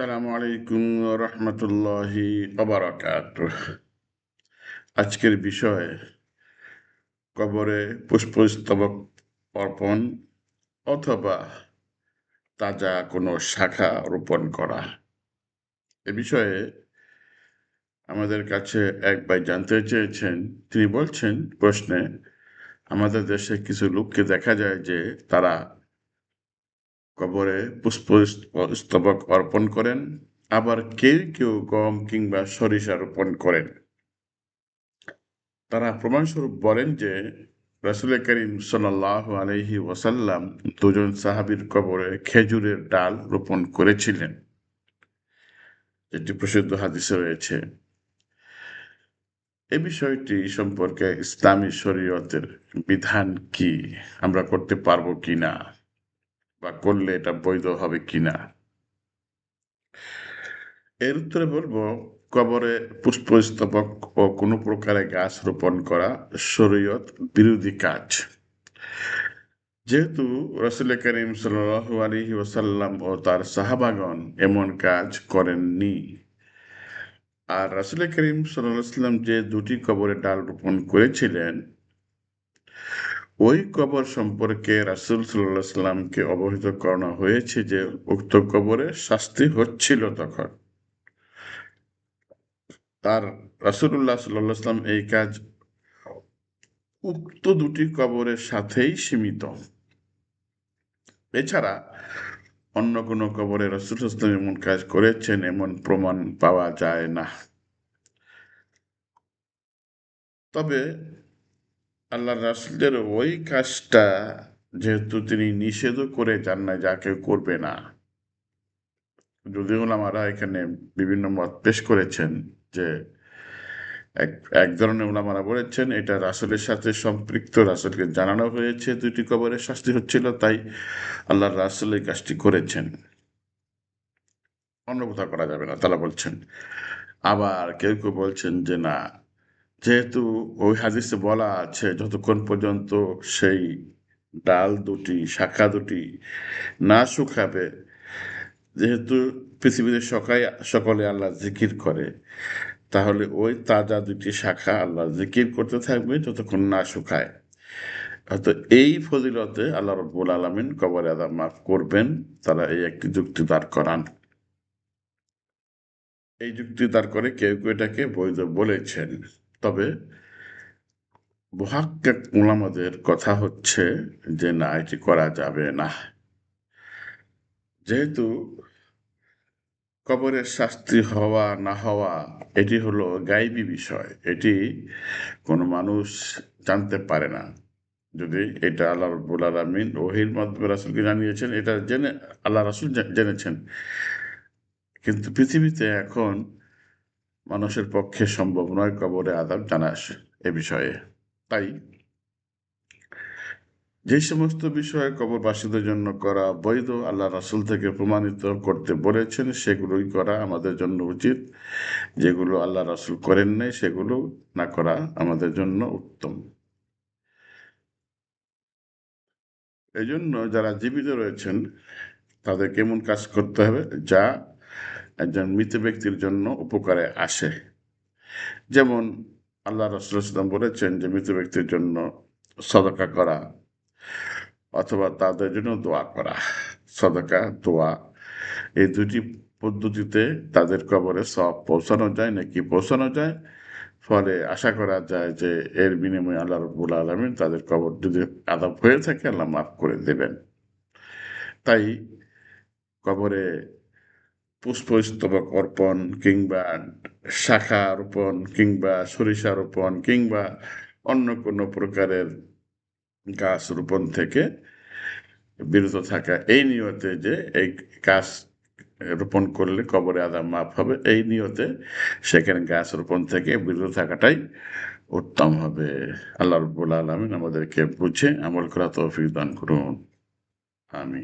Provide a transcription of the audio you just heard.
সালামু আলাইকুম রহমতুল্লাহি আজকের বিষয়, কবরে পুষ্পস্তবক অর্পণ অথবা তাজা কোনো শাখা রোপণ করা। এ বিষয়ে আমাদের কাছে এক ভাই জানতে চেয়েছেন। তিনি বলছেন, প্রশ্নে, আমাদের দেশে কিছু লোককে দেখা যায় যে তারা কবরে পুষ্প স্তবক অর্পণ করেন, আবার কেউ কেউ গম কিংবা সরিষা রোপণ করেন। তারা প্রমাণস্বরূপ বলেন যে, রাসুল করিম সাল্লাহ আলহি ওয়াসাল্লাম দুজন সাহাবির কবরে খেজুরের ডাল রোপণ করেছিলেন। যেটি প্রসিদ্ধ হাদিসে রয়েছে। এ বিষয়টি সম্পর্কে ইসলামী শরীয়তের বিধান কি? আমরা করতে পারব কি না বা করলে এটা বৈধ হবে কিনা? এর উত্তরে বলব, কবরে পুষ্পস্তবক ও কোনো প্রকারে গাছ রোপণ করা শরীয়ত বিরোধী কাজ। যেহেতু রসুল করিম সাল আলী ওসাল্লাম ও তার সাহাবাগন এমন কাজ করেননি। আর রাসুল করিম সাল্লাম যে দুটি কবরে ডাল রোপণ করেছিলেন ওই কবর সম্পর্কে রাসুল সাল্লাহ সাল্লামকে অবহিত করানো হয়েছে যে উক্ত কবরে শাস্তি হচ্ছিল তখন। তার রাসুল্লাহ সাল্লাহ সাল্লাম এই কাজ উক্ত দুটি কবরের সাথেই সীমিত। এছাড়া অন্য কোনো কবরে রসুল ইসলাম এমন কাজ করেছেন, এমন প্রমাণ পাওয়া যায় না। তবে আল্লাহ রাসুলের ওই কাজটা যেহেতু তিনি নিষেধও করে যান না যা কেউ করবে না। যদিও ওলামারা এখানে বিভিন্ন মত পেশ করেছেন যে এক এক ধরনের ওলামারা বলেছেন, এটা রাসুলের সাথে সম্পৃক্ত, রাসুলকে জানানো হয়েছে দুটি কবরের শাস্তি হচ্ছিল, তাই আল্লাহ রাসুল এই কাজটি করেছেন। অন্য কোথাও করা যাবে না তারা বলছেন। আবার কেউ কেউ বলছেন যে না যেহেতু ওই হাদিসে বলা আছে, যতক্ষণ পর্যন্ত সেই ডাল দুটি, শাখা দুটি না শুকাবে, যেহেতু পৃথিবীতে সকাই, সকলে আল্লাহ জিকির করে, তাহলে ওই তাজা দুটি শাখা আল্লাহ জিকির করতে থাকবে যতক্ষণ না শুকায়। হয়তো এই ফজিলতে আল্লাহ রব্বুল আলমিন কবর আদা মাফ করবেন, তারা এই একটি যুক্তি দাঁড় করান। এই যুক্তি দাঁড় করে কেউ কেউ এটাকে বৈধ বলেছেন। তবে মহাক্কা ওলামাদের কথা হচ্ছে যে, না, এটি করা যাবে না। যেহেতু কবরের শাস্তি হওয়া, না হওয়া, এটি হলো গাইবী বিষয়। এটি কোনো মানুষ জানতে পারে না। যদি এটা আল্লাহ রব্বুল আলমিন ওহির মাধ্যমে রাসুলকে জানিয়েছেন, এটা জেনে আল্লাহ রাসুল জেনেছেন। কিন্তু পৃথিবীতে এখন মানুষের পক্ষে সম্ভব নয় কবরে আদাব জানা এ বিষয়ে। তাই যে সমস্ত বিষয়ে কবরবাসীদের জন্য করা বৈধ আল্লাহ রাসুল থেকে প্রমাণিত করতে বলেছেন, সেগুলোই করা আমাদের জন্য উচিত। যেগুলো আল্লাহ রাসুল করেন নাই, সেগুলো না করা আমাদের জন্য উত্তম। এই জন্য যারা জীবিত রয়েছেন তাদের কেমন কাজ করতে হবে যা একজন মৃত ব্যক্তির জন্য উপকারে আসে। যেমন আল্লাহ রসুল রসুলাম বলেছেন যে মৃত ব্যক্তির জন্য সদকা করা অথবা তাদের জন্য দোয়া করা। সদকা, দোয়া, এই দুটি পদ্ধতিতে তাদের কবরে সব পৌঁছানো যায় নাকি পৌঁছানো যায়? ফলে আশা করা যায় যে এর বিনিময়ে আল্লাহ রবুল আলমিন তাদের কবর যদি আদাব হয়ে থাকে, আল্লাহ মাফ করে দেবেন। তাই কবরে পুষ্পস্তবক অর্পণ কিংবা শাখা রোপণ কিংবা সরিষা রোপণ কিংবা অন্য কোনো প্রকারের গাছ রোপণ থেকে বিরত থাকা। এই নিয়তে যে এই গাছ রোপণ করলে কবরে আদা মাপ হবে, এই নিয়তে সেখানে গাছ রোপণ থেকে বিরত থাকাটাই উত্তম হবে। আল্লাহ রব্বুল আলমিন আমাদেরকে বুঝে আমল করা তৌফিক দান করুন। আমি